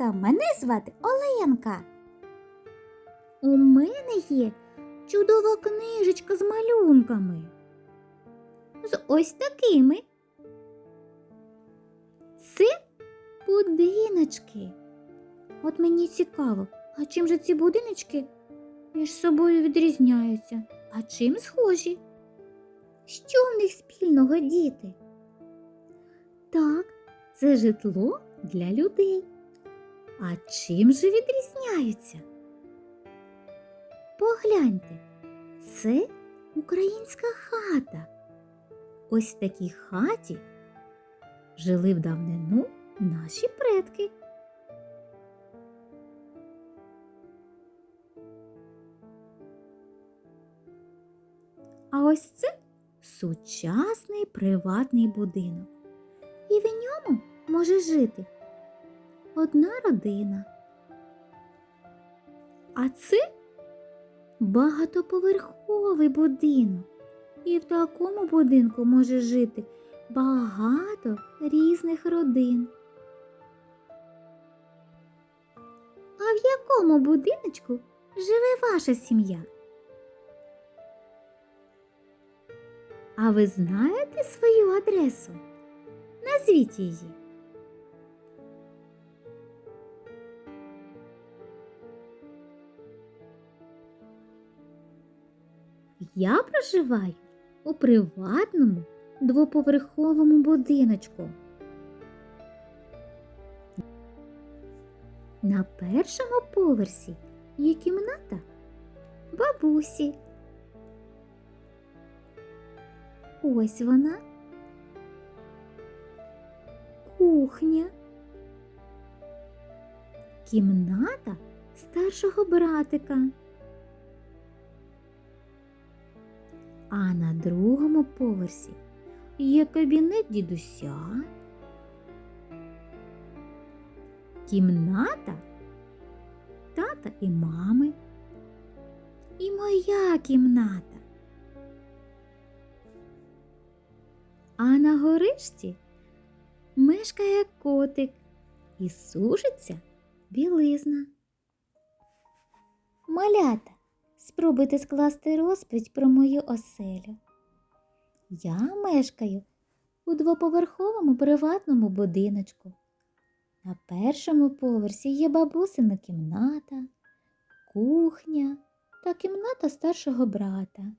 малята, мене звати Оленка. У мене є чудова книжечка з малюнками. З ось такими. Це будиночки. От мені цікаво, а чим же ці будиночки між собою відрізняються? А чим схожі? Що в них спільного діти? Так, це житло для людей. А чим же відрізняються? Погляньте, це українська хата. Ось в такій хаті жили в давнину наші предки. А ось це сучасний приватний будинок. І в ньому може жити одна родина. А це багатоповерховий будинок. І в такому будинку може жити багато різних родин. А в якому будиночку живе ваша сім'я? А ви знаєте свою адресу? Назвіть її. Я проживаю у приватному двоповерховому будиночку. На першому поверсі є кімната бабусі. Ось вона. Кухня. Кімната старшого братика. А на другому поверсі є кабінет дідуся. Кімната тата і мами. І моя кімната. А на горишці мешкає котик і сушиться білизна. Малята, спробуйте скласти розповідь про мою оселю. Я мешкаю у двоповерховому приватному будиночку. На першому поверсі є бабусина кімната, кухня та кімната старшого брата.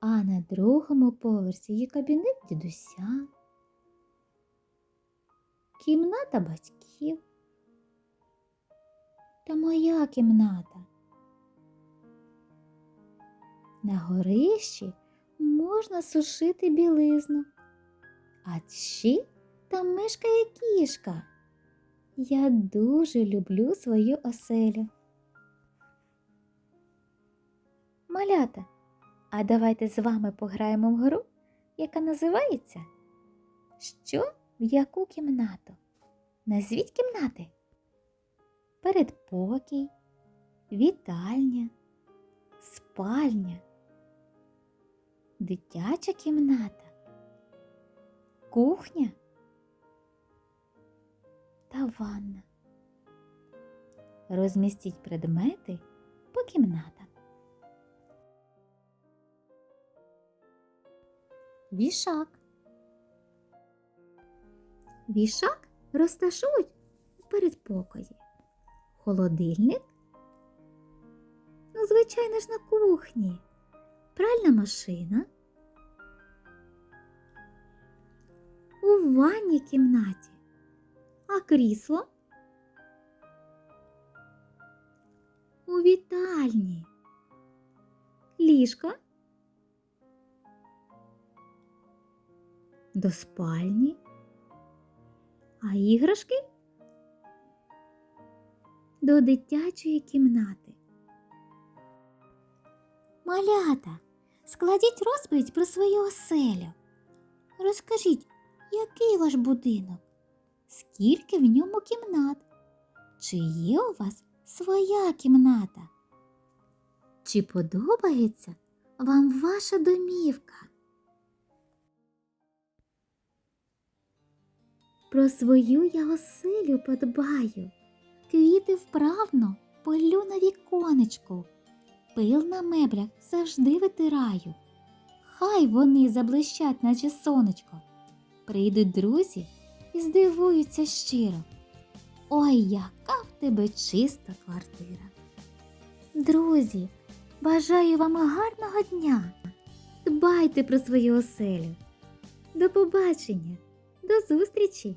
А на другому поверсі є кабінет дідуся, кімната батьків та моя кімната. На горищі можна сушити білизну, а ще там мешкає кішка. Я дуже люблю свою оселю. Малята, а давайте з вами пограємо в гру, яка називається Що в яку кімнату? Назвіть кімнати. Передпокій, вітальня, спальня, дитяча кімната, кухня та ванна. Розмістіть предмети по кімнатам. Вішак. Вішак розташують у передпокої. Холодильник. Ну, звичайно ж, на кухні. Пральна машина. У ванній кімнаті. А крісло у вітальні. Ліжко до спальні, а іграшки до дитячої кімнати. Малята, складіть розповідь про свою оселю. Розкажіть, який ваш будинок? Скільки в ньому кімнат? Чи є у вас своя кімната? Чи подобається вам ваша домівка? Про свою я оселю подбаю, квіти вправно полю на віконечку, пил на меблях завжди витираю. Хай вони заблищать, наче сонечко. Прийдуть друзі і здивуються щиро. Ой, яка в тебе чиста квартира. Друзі, бажаю вам гарного дня. Дбайте про свою оселю. До побачення, до зустрічі!